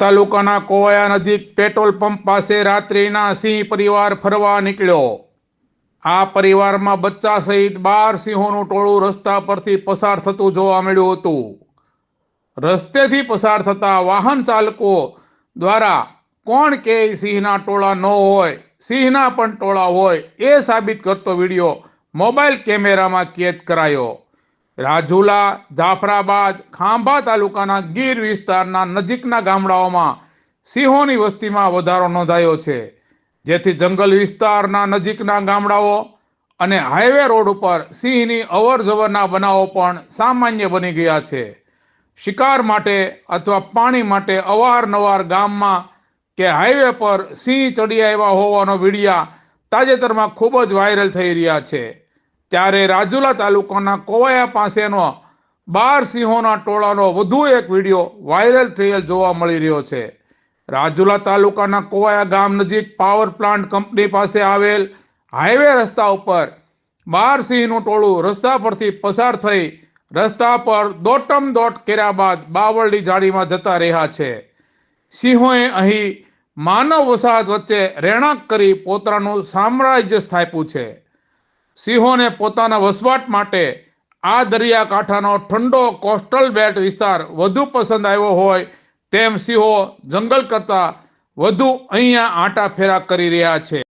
તાલુકાના કોવાયા નજીક petrol pump પાસે રાત્રિના સિંહ પરિવાર ફરવા નીકળ્યો. આ પરિવારમાં બચ્ચા સહિત બાર સિંહોનું ટોળું રસ્તા પરથી પસાર થતું જોવા મળ્યું હતું. રસ્તેથી પસાર થતા વાહન ચાલકો દ્વારા કોણ કે સિંહના ટોળા ન હોય, સિંહના પણ ટોળા હોય એ સાબિત કરતો વીડિયો મોબાઈલ કેમેરામાં કેદ કરાયો. રાજુલા, જાફરાબાદ, ખાંભા તાલુકાના ગીર વિસ્તારના નજીકના ગામડાઓમાં સિંહોની વસ્તીમાં વધારો નોંધાયો છે. જેથી જંગલ વિસ્તારના નજીકના ગામડાઓ અને હાઈવે રોડ ઉપર સિંહની અવર જવરના બનાવો પણ સામાન્ય બની ગયા છે. શિકાર માટે અથવા પાણી માટે અવારનવાર ગામમાં કે હાઈવે પર સિંહ ચડી આવ્યા હોવાનો વિડિયા તાજેતરમાં ખૂબ જ વાયરલ થઈ રહ્યા છે. ત્યારે રાજુલા તાલુકાના કોવાયા પાસેનો બાર સિંહોના ટોળાનો વધુ એક વીડિયો વાયરલ થયેલ જોવા મળી રહ્યો છે. રાજુલા તાલુકાના કોવાયા ગામ નજીક પાવર પ્લાન્ટ કંપની પાસે આવેલ હાઈવે રસ્તા ઉપર બાર સિંહનું ટોળું રસ્તા પરથી પસાર થઈ રસ્તા પર દોટમ દોટ કર્યા બાદ બાવળની જાળીમાં જતા રહ્યા છે. સિંહોએ અહીં માનવ વસાહત વચ્ચે રહેણાંક કરી પોતાનું સામ્રાજ્ય સ્થાપ્યું છે. સિંહોને પોતાના વસવાટ માટે આ દરિયાકાંઠાનો ઠંડો કોસ્ટલ બેલ્ટ વિસ્તાર વધુ પસંદ આવ્યો હોય તેમ સિંહો જંગલ કરતા વધુ અહીંયા આંટા ફેરા કરી રહ્યા છે.